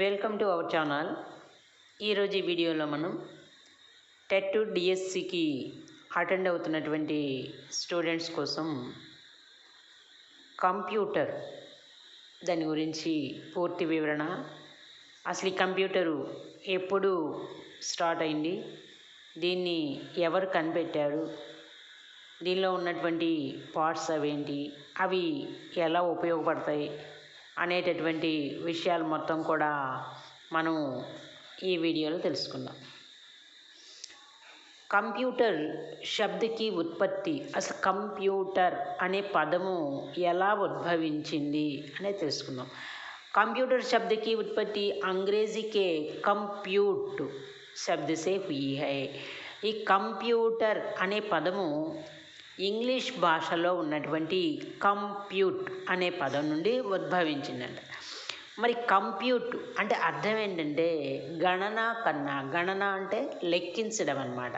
Welcome to our channel. ఈరోజు ఈ వీడియోలో మనం టెట్ డిఎస్సికి అటెండ్ అవుతున్నటువంటి స్టూడెంట్స్ కోసం కంప్యూటర్ దాని గురించి పూర్తి వివరణ. అసలు ఈ కంప్యూటరు ఎప్పుడు స్టార్ట్ అయింది? దీన్ని ఎవరు కనిపెట్టారు? దీనిలో ఉన్నటువంటి పార్ట్స్ అవేంటి? అవి ఎలా ఉపయోగపడతాయి? అనేటటువంటి విషయాలు మొత్తం కూడా మనం ఈ వీడియోలో తెలుసుకుందాం. కంప్యూటర్ శబ్దకి ఉత్పత్తి అసలు కంప్యూటర్ అనే పదము ఎలా ఉద్భవించింది అనేది తెలుసుకుందాం. కంప్యూటర్ శబ్దకి ఉత్పత్తి అంగ్రేజీకే కంప్యూట్ శబ్దసే హుయి హై. ఈ కంప్యూటర్ అనే పదము ఇంగ్లీష్ భాషలో ఉన్నటువంటి కంప్యూట్ అనే పదం నుండి ఉద్భవించిందంట. మరి కంప్యూట్ అంటే అర్థం ఏంటంటే గణన కన్నా గణన అంటే లెక్కించడం అనమాట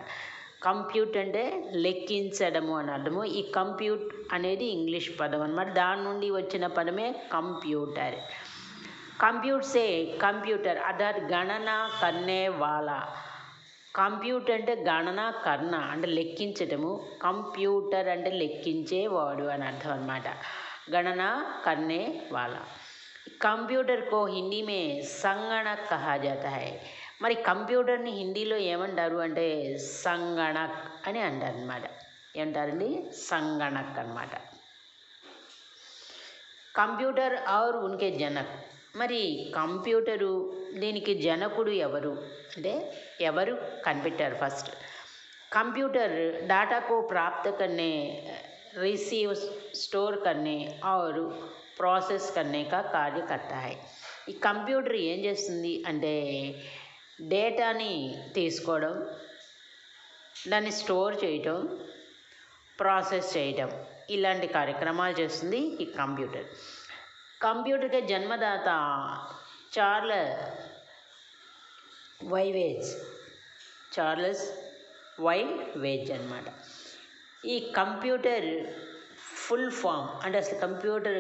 కంప్యూట్ అంటే లెక్కించడము అని అర్థము. ఈ కంప్యూట్ అనేది ఇంగ్లీష్ పదం అనమాట దాని నుండి వచ్చిన పదమే కంప్యూటర్. కంప్యూట్సే కంప్యూటర్. అదర్ గణన కన్నే వాలా. కంప్యూటర్ అంటే గణన కర్ణ అంటే లెక్కించటము. కంప్యూటర్ అంటే లెక్కించేవాడు అని అర్థం అనమాట గణన కర్ణే వాళ్ళ కంప్యూటర్ కో హిందీ మే సంగణక్ కహా జాతా హై. మరి కంప్యూటర్ని హిందీలో ఏమంటారు అంటే సంగణక్ అని అంటారు అనమాట ఏమంటారండి? సంగణక్ అనమాట కంప్యూటర్ ఆర్ ఉన్కే జనక్. మరి కంప్యూటరు దీనికి జనకుడు ఎవరు? అంటే ఎవరు కనిపెట్టారు ఫస్ట్? కంప్యూటర్ डाटा ప్రాప్త కన్నే రిసీవ్ స్టోర్ కన్నే ఆరు ప్రాసెస్ కన్నేక కార్య ఈ కంప్యూటర్ ఏం చేస్తుంది అంటే డేటాని తీసుకోవడం దాన్ని స్టోర్ చేయటం ప్రాసెస్ చేయటం ఇలాంటి కార్యక్రమాలు చేస్తుంది ఈ కంప్యూటర్. కంప్యూటర్కి జన్మదాత Charles Babbage. Charles Babbage అనమాట ఈ కంప్యూటర్ ఫుల్ ఫామ్ అంటే అసలు కంప్యూటర్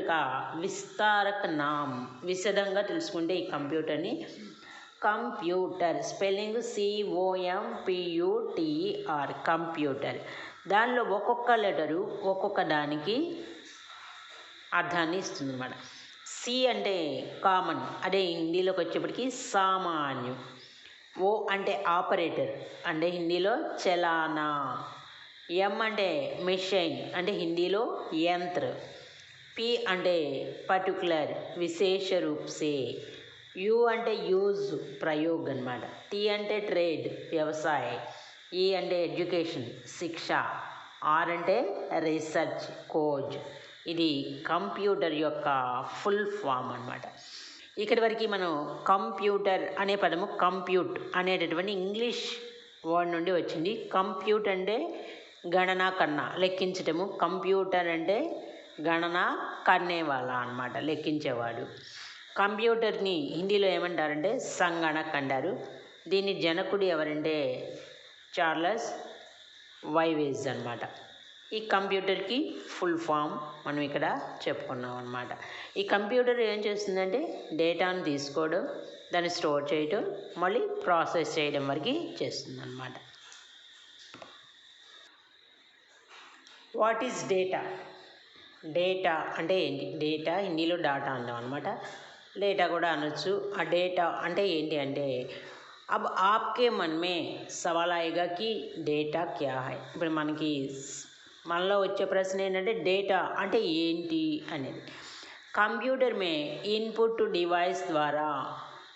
విస్తారక నామ్ విశదంగా తెలుసుకుంటే ఈ కంప్యూటర్ని. Computer spelling C O M P U T R computer. దానిలో ఒక్కొక్క లెటరు ఒక్కొక్క దానికి అర్థాన్ని ఇస్తుంది అనమాట సి అంటే కామన్ అదే హిందీలోకి వచ్చేప్పటికి సామాన్యం. ఓ అంటే ఆపరేటర్ అంటే హిందీలో చలానా. ఎం అంటే మిషన్ అంటే హిందీలో యంత్ర. పి అంటే పర్టికులర్ విశేష రూప్సే. యు అంటే యూజ్ ప్రయోగ్ అనమాట టీ అంటే ట్రేడ్ వ్యవసాయ. ఈ అంటే ఎడ్యుకేషన్ శిక్ష. ఆర్ అంటే రీసెర్చ్ కోజ్. ఇది కంప్యూటర్ యొక్క ఫుల్ ఫామ్ అనమాట ఇక్కడి వరకు మనం కంప్యూటర్ అనే పదము కంప్యూట్ అనేటటువంటి ఇంగ్లీష్ వర్డ్ నుండి వచ్చింది. కంప్యూట్ అంటే గణన కన్నా లెక్కించటము. కంప్యూటర్ అంటే గణన కన్నేవాళ్ళ అనమాట లెక్కించేవాడు. కంప్యూటర్ని హిందీలో ఏమంటారంటే సంగణక్ అంటారు దీని జనకుడు ఎవరంటే చార్లస్ వైవేజ్ అనమాట ఈ కంప్యూటర్కి ఫుల్ ఫామ్ మనం ఇక్కడ చెప్పుకున్నాం అనమాట ఈ కంప్యూటర్ ఏం చేస్తుందంటే డేటాను తీసుకోవడం దాన్ని స్టోర్ చేయడం మళ్ళీ ప్రాసెస్ చేయడం వరకు చేస్తుంది అనమాట వాట్ ఈజ్ డేటా? డేటా అంటే ఏంటి? డేటా హిందీలో డాటా అందాం అనమాట డేటా కూడా అనొచ్చు. ఆ డేటా అంటే ఏంటి అంటే అబ్ ఆప్కే మన్ మే సవాల్ డేటా క్యా హై? ఇప్పుడు మనకి మనలో వచ్చే ప్రశ్న ఏంటంటే డేటా అంటే ఏంటి అనేది కంప్యూటర్ మే ఇన్పుట్ డివైస్ ద్వారా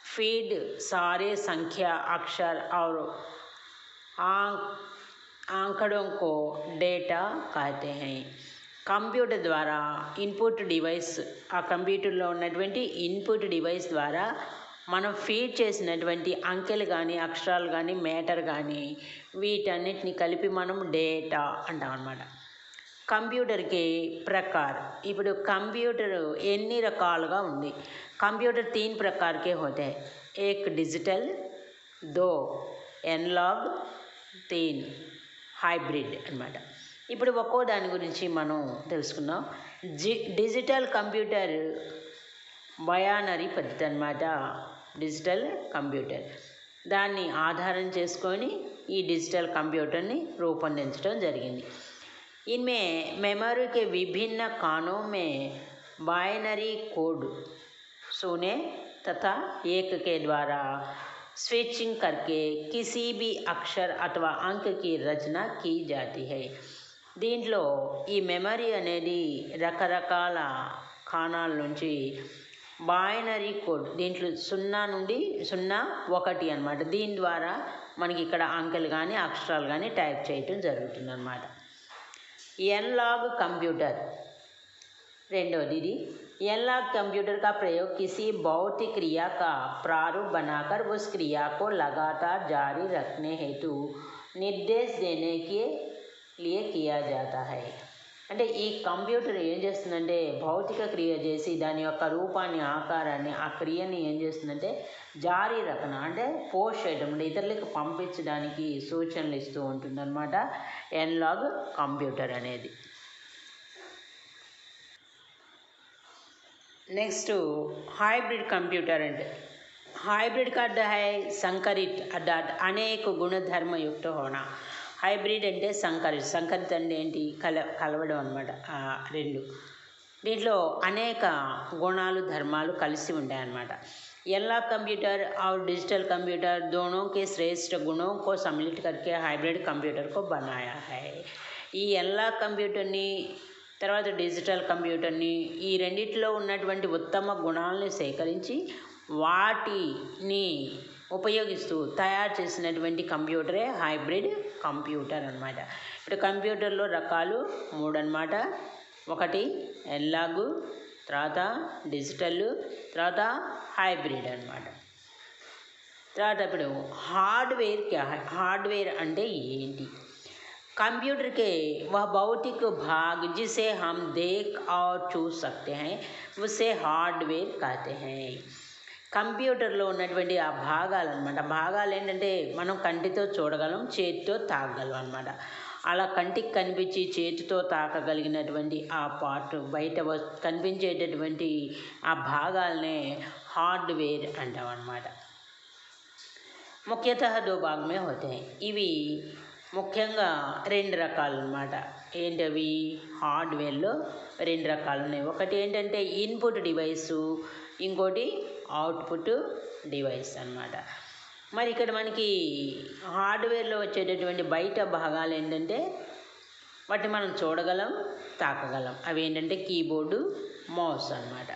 ఫీడ్ सारे संख्या अक्षर और आंकड़ों को డేటా कहते हैं కంప్యూటర్ ద్వారా ఇన్పుట్ డివైస్ ఆ కంప్యూటర్లో ఉన్నటువంటి ఇన్పుట్ డివైస్ ద్వారా మనం ఫీడ్ చేసినటువంటి అంకెలు కానీ అక్షరాలు కానీ మేటర్ కానీ వీటన్నిటిని కలిపి మనం డేటా అంటాం అనమాట కంప్యూటర్కి ప్రకారం. ఇప్పుడు కంప్యూటర్ ఎన్ని రకాలుగా ఉంది? కంప్యూటర్ తీన్ ప్రకారకే హోతే ఏక్ డిజిటల్ దో ఎన్లాగ్ తీన్ హైబ్రిడ్ అనమాట ఇప్పుడు ఒక్కో దాని గురించి మనం తెలుసుకుందాం. జి డిజిటల్ కంప్యూటర్ బయానరీ పద్ధతి అనమాట డిజిటల్ కంప్యూటర్. దాన్ని ఆధారం చేసుకొని ఈ డిజిటల్ కంప్యూటర్ని రూపొందించడం జరిగింది. इनमें मेमोरी के विभिन्न कानों में बाइनरी कोड सुने तथा एक के द्वारा स्विचिंग करके किसी भी अक्षर अथवा अंक की रचना की जाती है దీంట్లో ఈ మెమరీ అనేది రకరకాల కాణాల నుంచి బైనరీ కోడ్ దీంట్లో సున్నా నుండి సున్నా ఒకటి అనమాట దీని ద్వారా మనకి ఇక్కడ అంకెలు కానీ అక్షరాలు కానీ టైప్ చేయటం జరుగుతుంది అనమాట एनलॉग कंप्यूटर रेंडोडिडी एनलॉग कंप्यूटर का प्रयोग किसी भौतिक क्रिया का प्रारूप बनाकर उस क्रिया को लगातार जारी रखने हेतु निर्देश देने के लिए किया जाता है। అంటే ఈ కంప్యూటర్ ఏం చేస్తుందంటే భౌతిక క్రియ చేసి దాని యొక్క రూపాన్ని ఆకారాన్ని ఆ క్రియని ఏం చేస్తుందంటే జారీ రకన అంటే పోస్ట్ చేయడం అంటే ఇతరులకు పంపించడానికి సూచనలు ఇస్తూ ఉంటుందన్నమాట ఎన్లాగ్ కంప్యూటర్ అనేది నెక్స్ట్ हाइब्रिड कंप्यूटर అంటే हाइब्रिड का अर्थ है संकरित अर्थात अनेक गुणधर्म युक्त होना హైబ్రిడ్ అంటే సంకరిత్ సంకరిత్ అంటే ఏంటి కల కలవడం అనమాట రెండు దీంట్లో అనేక గుణాలు ధర్మాలు కలిసి ఉంటాయన్నమాట ఎల్లా कंप्यूटर और डिजिटल कंप्यूटर दोनों के श्रेष्ठ गुणों को सम्मिलित करके हाइब्रिड कंप्यूटर को बनाया है ఈ ఎల్లా కంప్యూటర్ని తర్వాత డిజిటల్ కంప్యూటర్ని ఈ రెండిట్లో ఉన్నటువంటి ఉత్తమ గుణాలను సేకరించి వాటిని ఉపయోగిస్తూ తయారు చేసినటువంటి కంప్యూటరే హైబ్రిడ్ కంప్యూటర్ అనమాట ఇప్పుడు కంప్యూటర్లో రకాలు మూడు అనమాట ఒకటి ఎల్లాగు తర్వాత డిజిటల్ తర్వాత హైబ్రిడ్ అనమాట తర్వాత ఇప్పుడు हार्डवेयर क्या है हार्डवेयर అంటే ఏంటి कंप्यूटर के वह भौतिक भाग जिसे हम देख और छू सकते हैं उसे हार्डवेयर कहते हैं కంప్యూటర్లో ఉన్నటువంటి ఆ భాగాలు అనమాట భాగాలు ఏంటంటే మనం కంటితో చూడగలం చేతితో తాకగలం అనమాట అలా కంటికి కనిపించి చేతితో తాకగలిగినటువంటి ఆ పార్ట్ బయట కనిపించేటటువంటి ఆ భాగాలనే హార్డ్వేర్ అంటాం అనమాట ముఖ్యత దో భాగమే అవుతాయి. ఇవి ముఖ్యంగా రెండు రకాలు అనమాట ఏంటవి? హార్డ్వేర్లో రెండు రకాలు ఉన్నాయి ఒకటి ఏంటంటే ఇన్పుట్ డివైసు ఇంకోటి అవుట్పుట్ డివైస్ అన్నమాట. మరి ఇక్కడ మనకి హార్డ్వేర్లో వచ్చేటటువంటి బయట భాగాలు ఏంటంటే వాటిని మనం చూడగలం తాకగలం. అవి ఏంటంటే కీబోర్డు మౌస్ అనమాట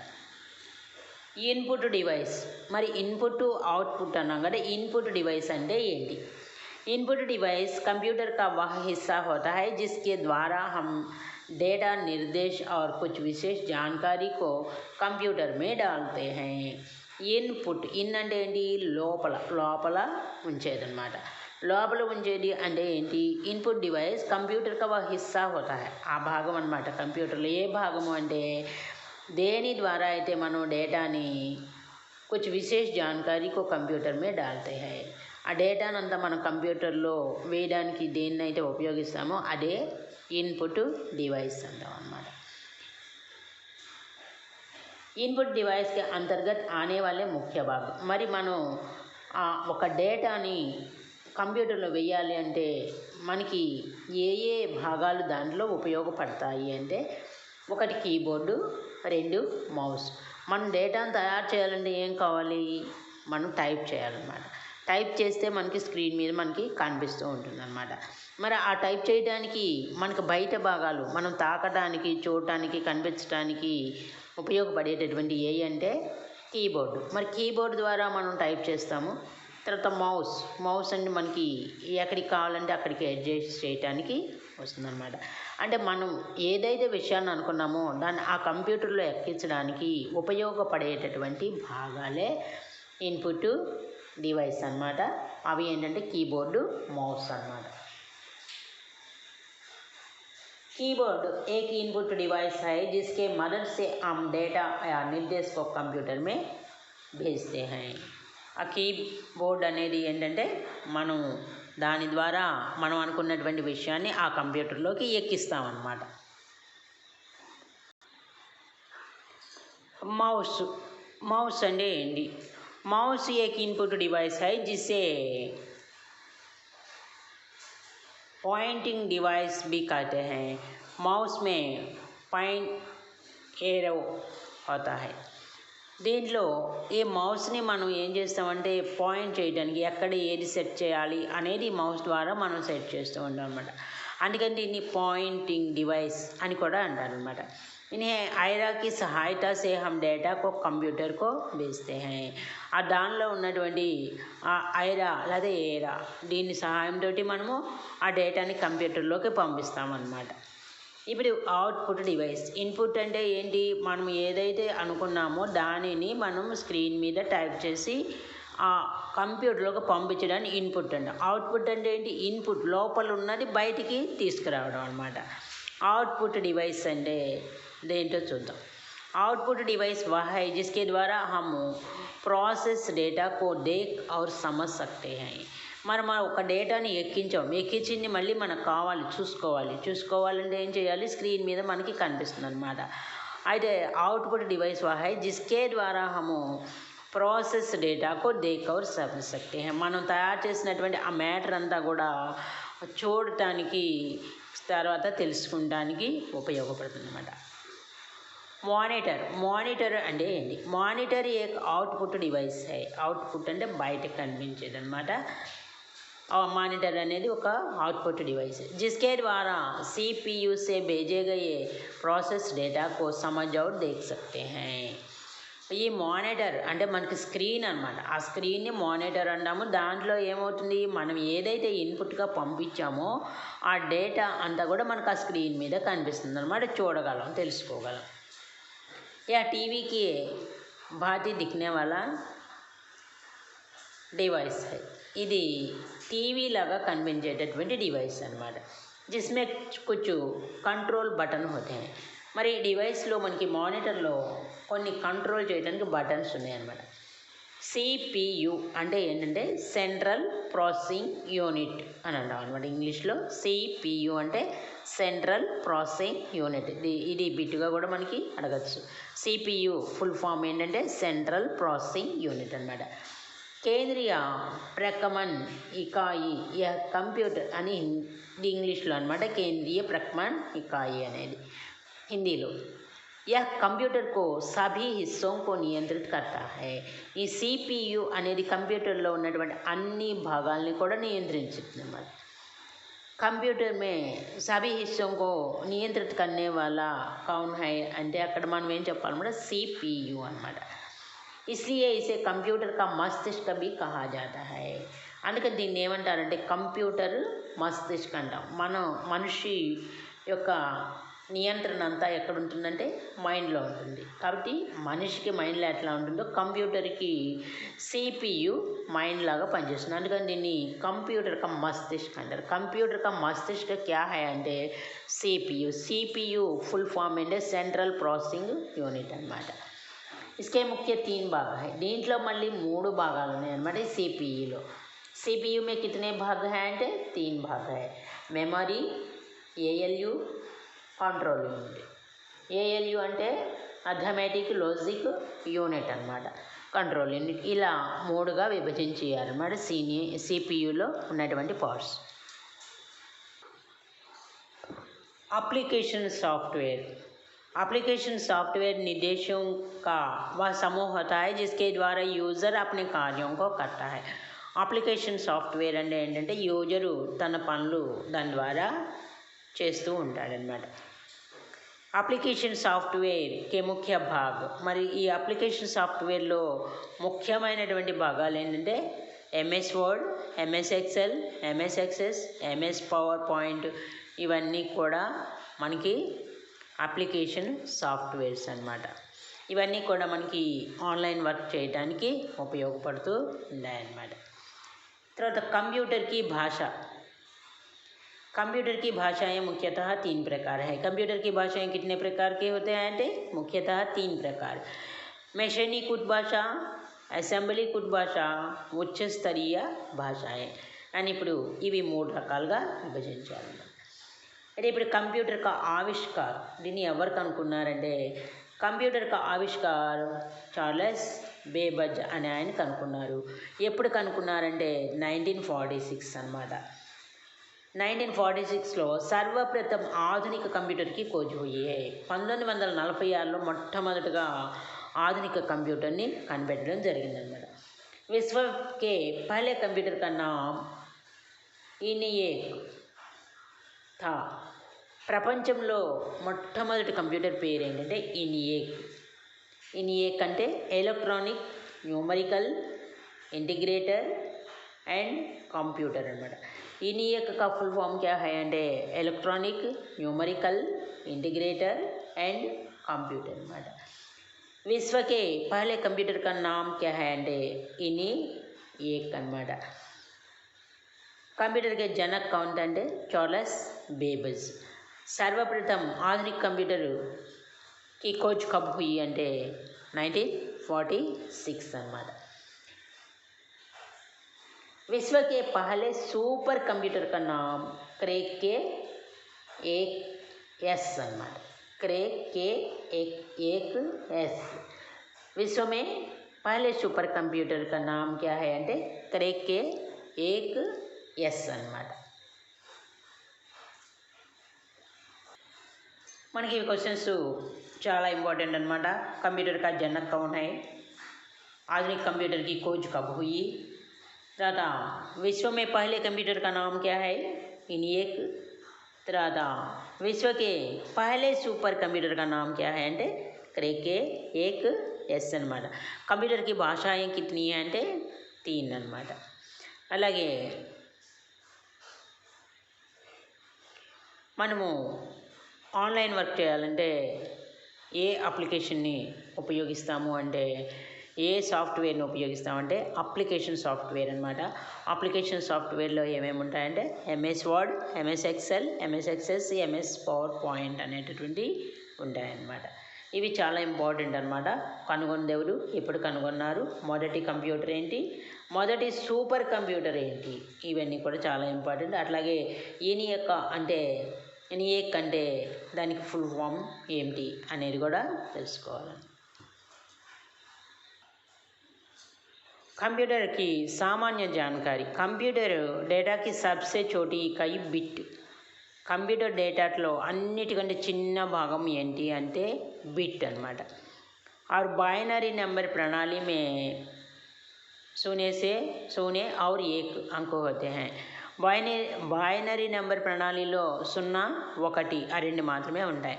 ఇన్పుట్ డివైస్ మరి ఇన్పుట్ అవుట్పుట్ అన్నాం కదా ఇన్పుట్ డివైస్ అంటే ఏంటి? इनपुट डिवाइस कंप्यूटर का वह हिस्सा होता है जिसके द्वारा हम डेटा निर्देश और कुछ विशेष जानकारी को कंप्यूटर में डालते हैं ఇన్పుట్ ఇన్ అంటే ఏంటి లోపల లోపల ఉంచేదన్నమాట లోపల ఉంచేది అంటే ఏంటి ఇన్పుట్ డివైస్ కంప్యూటర్ కా వహ హిస్సా హోతా హై ఆ భాగం అనమాట కంప్యూటర్లో ఏ భాగము అంటే దేని ద్వారా అయితే మనం డేటాని कुछ विशेष जानकारी को कंप्यूटर में डालते हैं ఆ డేటాను అంతా మనం కంప్యూటర్లో వేయడానికి దేన్నైతే ఉపయోగిస్తామో అదే ఇన్పుట్ డివైస్ అంటాం అన్నమాట. ఇన్పుట్ డివైస్కి అంతర్గత్ ఆనే వాళ్ళే ముఖ్య భాగం. మరి మనం ఆ ఒక డేటాని కంప్యూటర్లో వేయాలి అంటే మనకి ఏ ఏ భాగాలు దాంట్లో ఉపయోగపడతాయి అంటే ఒకటి కీబోర్డు రెండు మౌస్. మనం డేటాను తయారు చేయాలంటే ఏం కావాలి? మనం టైప్ చేయాలన్నమాట. టైప్ చేస్తే మనకి స్క్రీన్ మీద మనకి కనిపిస్తూ ఉంటుందన్నమాట. మరి ఆ టైప్ చేయడానికి మనకు బయట భాగాలు మనం తాకడానికి చూడటానికి కనిపించడానికి ఉపయోగపడేటటువంటి ఏ అంటే కీబోర్డు. మరి కీబోర్డ్ ద్వారా మనం టైప్ చేస్తాము. తర్వాత మౌస్ మౌస్ అంటే మనకి ఎక్కడికి కావాలంటే అక్కడికి అడ్జస్ట్ చేయడానికి వస్తుందన్నమాట. అంటే మనం ఏదైతే విషయాన్ని అనుకున్నామో దాన్ని ఆ కంప్యూటర్లో ఎక్కించడానికి ఉపయోగపడేటటువంటి భాగాలే ఇన్పుట్ డివైస్ అన్నమాట అవి ఏంటంటే కీబోర్డు మౌస్ అన్నమాట कीबोर्ड एक इनपुट डिवाइस है जिसके मदद से हम डेटा या निर्देश को कंप्यूटर में भेजते हैं ఆ కీబోర్డ్ అనేది ఏంటంటే మనం దాని ద్వారా మనం అనుకున్నటువంటి విషయాన్ని ఆ కంప్యూటర్లోకి ఎక్కిస్తామన్నమాట మౌస్ మౌస్ అంటే ఏంటి माउस एक इनपुट डिवाइस है जिसे पॉइंटिंग डिवाइस भी कहते हैं माउस में పాయింట్ ఏరో होता है దీంట్లో ఈ మౌస్ని మనం ఏం చేస్తామంటే పాయింట్ చేయడానికి ఎక్కడ ఏది సెట్ చేయాలి అనేది మౌస్ ద్వారా మనం సెట్ చేస్తూ ఉంటాం అనమాట అందుకని దీన్ని పాయింటింగ్ డివైస్ అని కూడా అంటారు అనమాట इन्हें ఐరా की సహాయత से हम డేటా को కంప్యూటర్ को भेजते हैं ఆ దానిలో ఉన్నటువంటి ఆ ఐరా లేదా ఏరా దీని సహాయంతో మనము ఆ డేటాని కంప్యూటర్లోకి పంపిస్తామన్నమాట ఇప్పుడు అవుట్పుట్ డివైస్ ఇన్పుట్ అంటే ఏంటి మనం ఏదైతే అనుకున్నామో దానిని మనం స్క్రీన్ మీద టైప్ చేసి ఆ కంప్యూటర్లోకి పంపించడానికి ఇన్పుట్ అంట అవుట్పుట్ అంటే ఏంటి ఇన్పుట్ లోపల ఉన్నది బయటికి తీసుకురావడం అనమాట అవుట్పుట్ డివైస్ అంటే దేంటో చూద్దాం आउटपुट डिवाइस वह है जिसके द्वारा हम ప్రాసెస్ డేటా కో దేక్ और समझ सकते हैं మరి మనం ఒక డేటాని ఎక్కించాం ఎక్కించింది మళ్ళీ మనకు కావాలి చూసుకోవాలి చూసుకోవాలంటే ఏం చేయాలి స్క్రీన్ మీద మనకి కనిపిస్తుంది అనమాట అయితే అవుట్పుట్ డివైస్ వా హై జిస్కే ద్వారా హము ప్రాసెస్ డేటాకు దేక్ और समझ सकते हैं మనం తయారు చేసినటువంటి ఆ మ్యాటర్ అంతా కూడా చూడటానికి తర్వాత తెలుసుకుంటానికి ఉపయోగపడుతుంది అన్నమాట మానిటర్ మానిటర్ అంటే ఏంటి మానిటర్ ఏక్ అవుట్పుట్ డివైస్ హై అవుట్పుట్ అంటే బయటకు కనిపించేది అనమాట మానిటర్ అనేది ఒక అవుట్పుట్ డివైస్ जिसके द्वारा सीपीयू से भेजे गए प्रोसेस डेटा को समझ और देख सकते हैं ఈ మానిటర్ అంటే మనకి స్క్రీన్ అనమాట ఆ స్క్రీన్ని మానిటర్ అన్నాము దాంట్లో ఏమవుతుంది? మనం ఏదైతే ఇన్పుట్గా పంపించామో ఆ డేటా అంతా కూడా మనకు ఆ స్క్రీన్ మీద కనిపిస్తుంది అనమాట చూడగలం తెలుసుకోగలం. ఆ టీవీకి బాతి దిక్కునే వాళ్ళ డివైస్. ఇది టీవీ లాగా కనిపించేటటువంటి డివైస్ అనమాట జిస్మే కొంచెం కంట్రోల్ బటన్ హోతే. మరి డివైస్లో మనకి మానిటర్లో కొన్ని కంట్రోల్ చేయడానికి బటన్స్ ఉన్నాయన్నమాట. సిపియు అంటే ఏంటంటే సెంట్రల్ ప్రాసెసింగ్ యూనిట్ అని అంటాం అనమాట ఇంగ్లీష్లో. సిపియు అంటే సెంట్రల్ ప్రాసెసింగ్ యూనిట్ ఇది ఇది బిట్టుగా కూడా మనకి అడగచ్చు. సిపియు ఫుల్ ఫామ్ ఏంటంటే సెంట్రల్ ప్రాసెసింగ్ యూనిట్ అనమాట కేంద్రీయ ప్రకమన్ ఇకాయి కంప్యూటర్ అని ఇంగ్లీష్లో అనమాట కేంద్రీయ ప్రకమన్ ఇకాయి అనేది. హిందీలో. यह కంప్యూటర్ కో సభీ హిస్సోं को నియంత్రిత करता है ఈ సిపియు అనేది కంప్యూటర్లో ఉన్నటువంటి అన్ని భాగాల్ని కూడా నియంత్రించుతుంది అన్నమాట కంప్యూటర్ మే సభీ హిస్సోं को నియంత్రిత करने वाला कौन है అంటే అక్కడ మనం ఏం చెప్పాలన్నమాట సిపియు అనమాట इसलिए इसे कंप्यूटर का मस्तिष्क भी कहा जाता है అందుకని దీన్ని ఏమంటారంటే కంప్యూటర్ మస్తిష్క్ అంటాం మనం మనిషి యొక్క నియంత్రణ అంతా ఎక్కడ ఉంటుందంటే మైండ్లో ఉంటుంది. కాబట్టి మనిషికి మైండ్లో ఎట్లా ఉంటుందో కంప్యూటర్కి సిపియు మైండ్ లాగా పనిచేస్తుంది. అందుకని దీన్ని కంప్యూటర్ కా మస్తిష్క్ అంటారు. కంప్యూటర్ కా మస్తిష్క్ క్యా హై అంటే సిపియు. సిపియు ఫుల్ ఫామ్ అంటే సెంట్రల్ ప్రాసెసింగ్ యూనిట్ అనమాట ఇసుకే ముఖ్య తీన్ భాగ హై. దీంట్లో మళ్ళీ మూడు భాగాలు ఉన్నాయి అనమాట సిపిఈలో. సిపియులో సిపియు మే కితనే భాగ హై అంటే తీన్ భాగ high. Memory ALU control unit ALU అంటే అథమెటిక్ లాజిక్ యూనిట్ అనమాట కంట్రోల్ యూనిట్ ఇలా మూడుగా విభజించారన్నమాట సీని సిపియులో ఉన్నటువంటి parts application software application software निर्देशों का वह समूह होता है जिसके द्वारा యూజర్ अपने कार्यों को करता है అప్లికేషన్ సాఫ్ట్వేర్ అంటే ఏంటంటే యూజరు తన పనులు దాని ద్వారా చేస్తూ ఉంటాడనమాట అప్లికేషన్ సాఫ్ట్వేర్కి ముఖ్య భాగ్. మరి ఈ అప్లికేషన్ సాఫ్ట్వేర్లో ముఖ్యమైనటువంటి భాగాలు ఏంటంటే MS Word MS Excel MS Access MS PowerPoint ఇవన్నీ కూడా మనకి అప్లికేషన్ సాఫ్ట్వేర్స్ అనమాట ఇవన్నీ కూడా మనకి ఆన్లైన్ వర్క్ చేయడానికి ఉపయోగపడుతూ ఉన్నాయన్నమాట తర్వాత కంప్యూటర్కి భాష. कंप्यूटर की भाषाएं मुख्यतः तीन प्रकार है कंप्यूटर की भाषाएं कितने प्रकार के होते हैं అంటే मुख्यतः तीन प्रकार मैशनी कुछ भाषा అసెంబ్లీ కుట్ భాష ఉచ్చ స్తరీయ భాషాయే అని ఇప్పుడు ఇవి మూడు రకాలుగా విభజించాలన్నమాట అయితే ఇప్పుడు కంప్యూటర్ కా ఆవిష్కార్ దీన్ని ఎవరు కనుక్కున్నారంటే కంప్యూటర్ కా ఆవిష్కార్ చార్లెస్ బేబజ్ అనే ఆయన కనుక్కున్నారు ఎప్పుడు కనుక్కున్నారంటే నైన్టీన్ ఫార్టీ సిక్స్ అనమాట నైన్టీన్ ఫార్టీ సిక్స్లో సర్వప్రథం ఆధునిక కంప్యూటర్కి కోజ్ పంతొమ్మిది వందల నలభై ఆరులో మొట్టమొదటిగా ఆధునిక కంప్యూటర్ని కనిపెట్టడం జరిగిందనమాట విశ్వకే పహలే కంప్యూటర్ కన్నా ఇనియేక్ థా ప్రపంచంలో మొట్టమొదటి కంప్యూటర్ పేరు ఏంటంటే ఇనియేక్. ఇనియేక్ అంటే electronic numerical integrator and computer అనమాట इनियक का फुल फॉर्म क्या है అంటే electronic numerical integrator and computer అనమాట विश्व के पहले कंप्यूटर का नाम क्या है అంటే इनी एक అనమాట कंप्यूटर के जनक कौन थे అంటే చార్లెస్ బేబజ్ सर्वप्रथम आधुनिक कंप्यूटर की खोज कब हुई అంటే నైన్టీన్ ఫార్టీ సిక్స్ అనమాట विश्व के पहले सुपर कंप्यूटर का नाम क्रेक के एक एस अन्ना क्रेक के एक एक एस। विश्व में पहले सुपर कंप्यूटर का नाम क्या है అంటే क्रेक के एक एस मन की क्वेश्चनस క్వశ్చన్స్ చాలా ఇంపార్టెంట్ कंप्यूटर का जनक कौन है? आधुनिक कंप्यूटर की खोज कब हुई? తర్వాత विश्व में पहले कंप्यूटर का नाम क्या है इनिएक తర్వాత विश्व के पहले सुपर कंप्यूटर का नाम क्या है అంటే క్రేకే ఏక్ ఎస్ అనమాట కంప్యూటర్కి భాషాయం కిత్ని అంటే తీన్ అనమాట అలాగే మనము ఆన్లైన్ వర్క్ చేయాలంటే ఏ అప్లికేషన్ని ఉపయోగిస్తాము అంటే ఏ సాఫ్ట్వేర్ని ఉపయోగిస్తామంటే అప్లికేషన్ సాఫ్ట్వేర్ అనమాట అప్లికేషన్ సాఫ్ట్వేర్లో ఏమేమి ఉంటాయంటే MS Word MS Excel MS Access MS PowerPoint అనేటటువంటి ఉంటాయన్నమాట. ఇవి చాలా ఇంపార్టెంట్ అనమాట కనుగొన్నది ఎవరు ఎప్పుడు కనుగొన్నారు? మొదటి కంప్యూటర్ ఏంటి? మొదటి సూపర్ కంప్యూటర్ ఏంటి? ఇవన్నీ కూడా చాలా ఇంపార్టెంట్. అట్లాగే ఈయన యొక్క అంటే ఎనియేక్ అంటే దానికి ఫుల్ ఫామ్ ఏమిటి అనేది కూడా తెలుసుకోవాలి कंप्यूटर की सामान्य जानकारी కంప్యూటర్ డేటాకి సబ్సే చోటి ఇకాయి బిట్ కంప్యూటర్ డేటాలో అన్నిటికంటే చిన్న భాగం ఏంటి అంటే బిట్ అనమాట और बाइनरी नंबर प्रणाली में शून्य से शून्य और एक अंक होते हैं బైనరీ బైనరీ నెంబర్ ప్రణాళిలో సున్నా ఒకటి ఆ రెండు మాత్రమే ఉంటాయి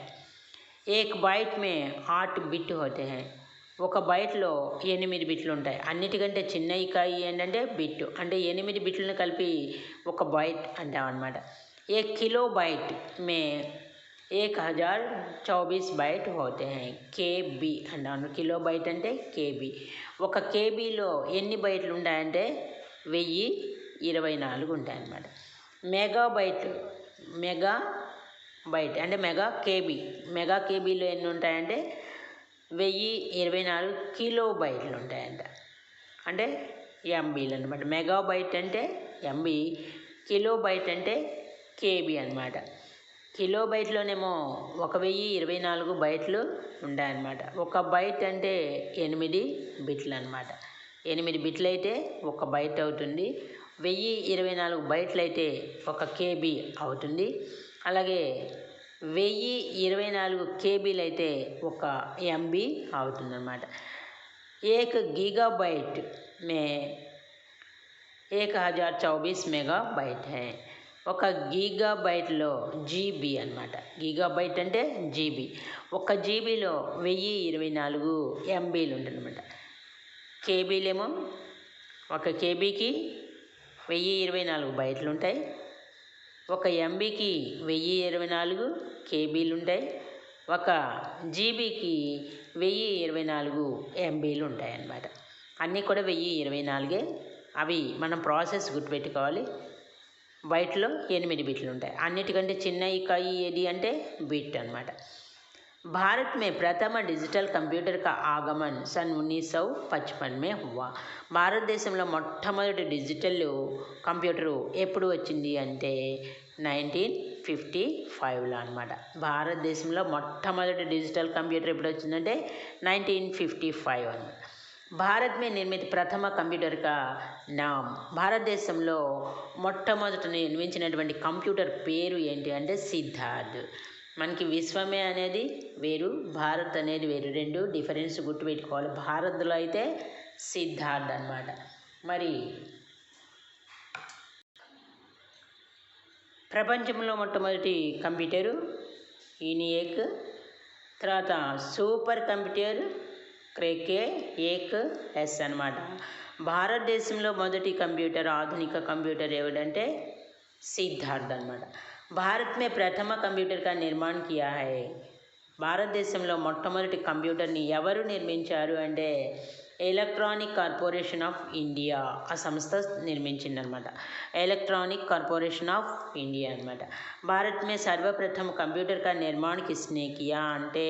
ఏక్ బైట్ మే ఆట్ బిట్ హోతే హై ఒక బైట్లో ఎనిమిది బిట్లు ఉంటాయి అన్నిటికంటే చిన్న కాయి ఏంటంటే బిట్ అంటే ఎనిమిది బిట్లను కలిపి ఒక బైట్ అంటామన్నమాట. ఏ కిలో బైట్ మే ఏక్ హజార్ చౌబీస్ బైట్ హోతే హై? కేబీ అంటాను కిలో బైట్ అంటే కేబీ. ఒక కేబీలో ఎన్ని బైట్లు ఉంటాయంటే వెయ్యి ఇరవై నాలుగు ఉంటాయన్నమాట మెగా బైట్ మెగా బైట్ అంటే మెగా కేబీ. మెగా కేబీలో ఎన్ని ఉంటాయంటే వెయ్యి ఇరవై నాలుగు కిలో బైట్లు ఉంటాయంట అంటే ఎంబీలు అనమాట మెగా బైట్ అంటే ఎంబీ కిలో బైట్ అంటే కేబీ అనమాట కిలో బైట్లోనేమో ఒక వెయ్యి ఇరవై నాలుగు బైట్లు ఉంటాయన్నమాట ఒక బైట్ అంటే ఎనిమిది బిట్లు అనమాట ఎనిమిది బిట్లు అయితే ఒక బైట్ అవుతుంది. వెయ్యి ఇరవై నాలుగు బైట్లు అయితే ఒక కేబీ అవుతుంది. అలాగే వెయ్యి ఇరవై నాలుగు కేబీలు అయితే ఒక ఎంబీ అవుతుందన్నమాట ఏక గీగా బైట్ మే ఏక్ హజార్ చౌబీస్ మెగా బైట్ ఒక గీగా బైట్లో జీబీ అనమాట గీగా బైట్ అంటే జీబీ. ఒక జీబీలో వెయ్యి ఇరవై నాలుగు ఎంబీలు ఉంటుందన్నమాట. కేబీలేమో ఒక కేబీకి వెయ్యి ఇరవై నాలుగు బైట్లు ఉంటాయి. ఒక ఎంబీకి వెయ్యి ఇరవై నాలుగు కేబీలు ఉంటాయి ఒక జీబీకి వెయ్యి ఇరవై నాలుగు ఎంబీలు ఉంటాయి అన్నమాట అన్నీ కూడా వెయ్యి ఇరవై నాలుగే. అవి మనం ప్రాసెస్ గుర్తుపెట్టుకోవాలి. బయటలో ఎనిమిది బిట్లు ఉంటాయి అన్నిటికంటే చిన్న ఇకాయి ఏది అంటే బిట్ అనమాట भारत में प्रथम डिजिटल कंप्यूटर का आगमन सन उन्नीस सौ पचपन में हुआ భారతదేశంలో మొట్టమొదటి డిజిటల్ కంప్యూటరు ఎప్పుడు వచ్చింది అంటే నైన్టీన్ ఫిఫ్టీ ఫైవ్లో అనమాట భారతదేశంలో మొట్టమొదటి డిజిటల్ కంప్యూటర్ ఎప్పుడు వచ్చిందంటే నైన్టీన్ ఫిఫ్టీ ఫైవ్ అనమాట భారత్ మే నిర్మిత ప్రథమ కంప్యూటర్ కా నామ్ భారతదేశంలో మొట్టమొదట నిర్మించినటువంటి కంప్యూటర్ పేరు ఏంటి అంటే సిద్ధార్థ్ మనకి విశ్వమే అనేది వేరు భారత్ అనేది వేరు. రెండు డిఫరెన్స్ గుర్తుపెట్టుకోవాలి. భారత్లో అయితే సిద్ధార్థ్ అన్నమాట. మరి ప్రపంచంలో మొట్టమొదటి కంప్యూటరు ఈనియేక్ తర్వాత సూపర్ కంప్యూటర్ క్రేకే ఏక్ ఎస్ అనమాట భారతదేశంలో మొదటి కంప్యూటర్ ఆధునిక కంప్యూటర్ ఏమిటంటే సిద్ధార్థ్ అనమాట భారత్ మే ప్రథమ కంప్యూటర్ కా నిర్మాణం కియా హై భారతదేశంలో మొట్టమొదటి కంప్యూటర్ని ఎవరు నిర్మించారు అంటే ఎలక్ట్రానిక్ కార్పొరేషన్ ఆఫ్ ఇండియా ఆ సంస్థ నిర్మించిందనమాట ఎలక్ట్రానిక్ కార్పొరేషన్ ఆఫ్ ఇండియా అనమాట భారత్ మే సర్వప్రథమ కంప్యూటర్ కా నిర్మాణ కిస్నే కియా అంటే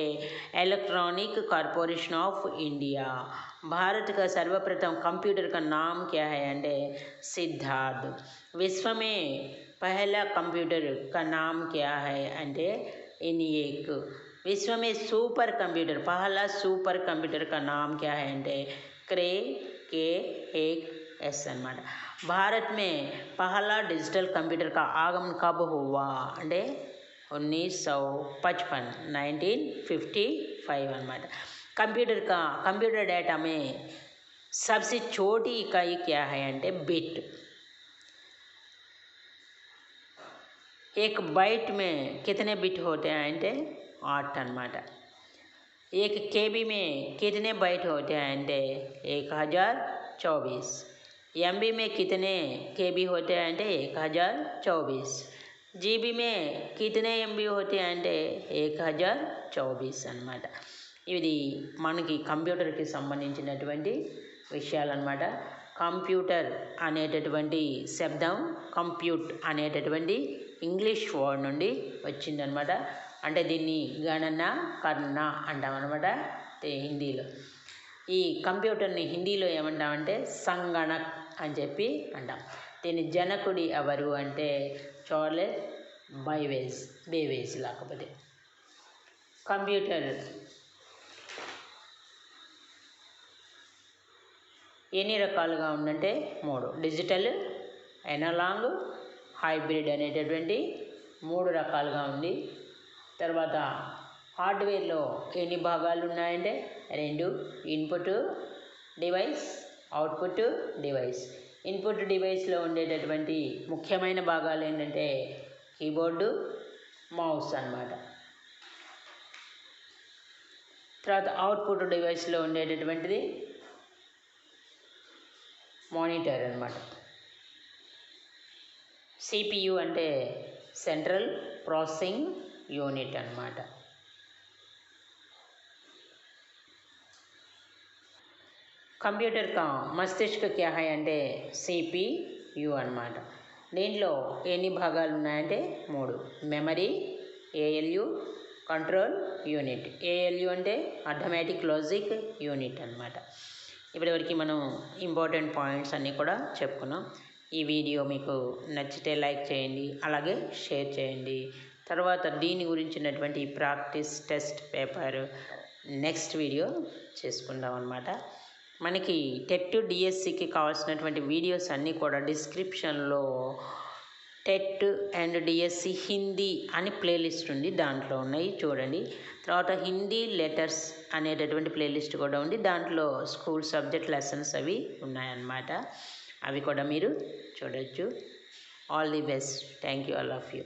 electronic corporation of India Bharat का सर्वप्रथम कंप्यूटर का नाम क्या है? अंडे सिद्धार्थ। विश्व पहला कंप्यूटर का नाम क्या है अंडे इनिएक विश्व में सुपर कंप्यूटर पहला सुपर कंप्यूटर का नाम क्या है अंडे क्रे के एक एस అనమాట भारत में पहला डिजिटल कंप्यूटर का आगमन कब हुआ अंडे उन्नीस सौ पचपन नाइनटीन फिफ्टी फाइव అనమాట कंप्यूटर का कंप्यूटर डेटा में सबसे छोटी इकाई क्या है అంటే बिट एक बाइट में कितने बिट होते हैं అంటే आठ అనమాట एक केबी में कितने बाइट होते हैं అంటే एक हज़ार चौबीस एम में कितने के बी होते हैं అంటే एक हज़ार चौबीस जी बी में कितने एम बी होते हैं అంటే एक हज़ार चौबीस అనమాట ఇది మనకి కంప్యూటర్కి సంబంధించినటువంటి విషయాలన్నమాట కంప్యూటర్ అనేటటువంటి శబ్దం కంప్యూట్ అనేటటువంటి ఇంగ్లీష్ వర్డ్ నుండి వచ్చిందనమాట. అంటే దీన్ని గణన కర్ణ అంటామన్నమాట హిందీలో. ఈ కంప్యూటర్ని హిందీలో ఏమంటామంటే సంగణక్ అని చెప్పి అంటాం. దీని జనకుడి ఎవరు అంటే చార్లెస్ బైవేజ్ బేవేజ్ లేకపోతే. కంప్యూటర్. ఎన్ని రకాలుగా ఉందంటే మూడు. డిజిటల్ ఎనలాంగ్ హైబ్రిడ్ అనేటటువంటి మూడు రకాలుగా ఉంది. తర్వాత హార్డ్వేర్లో ఎన్ని భాగాలు ఉన్నాయంటే రెండు input device output device. Input డివైస్లో ఉండేటటువంటి ముఖ్యమైన భాగాలు ఏంటంటే కీబోర్డు మౌస్ అన్నమాట. తర్వాత అవుట్పుట్ డివైస్లో ఉండేటటువంటిది మానిటర్ అనమాట సిపియు అంటే సెంట్రల్ ప్రాసెసింగ్ యూనిట్ అన్నమాట. కంప్యూటర్ కా మస్తిష్క క్యాహాయ్ అంటే సిపియు అనమాట దీంట్లో ఎన్ని భాగాలు ఉన్నాయంటే మూడు. Memory ALU control unit ALU అంటే ఆటోమేటిక్ లాజిక్ యూనిట్ అనమాట ఇప్పటివరకు మనం ఇంపార్టెంట్ పాయింట్స్ అన్నీ కూడా చెప్పుకున్నాం. ఈ వీడియో మీకు నచ్చితే లైక్ చేయండి అలాగే షేర్ చేయండి. తర్వాత దీని గురించినటువంటి practice test paper next video చేసుకుందాం అనమాట మనకి టెట్ డిఎస్సికి కావాల్సినటువంటి వీడియోస్ అన్నీ కూడా డిస్క్రిప్షన్లో టెట్ అండ్ డిఎస్సి హిందీ అని ప్లేలిస్ట్ ఉంది దాంట్లో ఉన్నాయి చూడండి. తర్వాత హిందీ లెటర్స్ అనేటటువంటి ప్లేలిస్ట్ కూడా ఉంది దాంట్లో స్కూల్ సబ్జెక్ట్ లెసన్స్ అవి ఉన్నాయన్నమాట. అవి కూడా మీరు చూడొచ్చు. All the best thank you all of you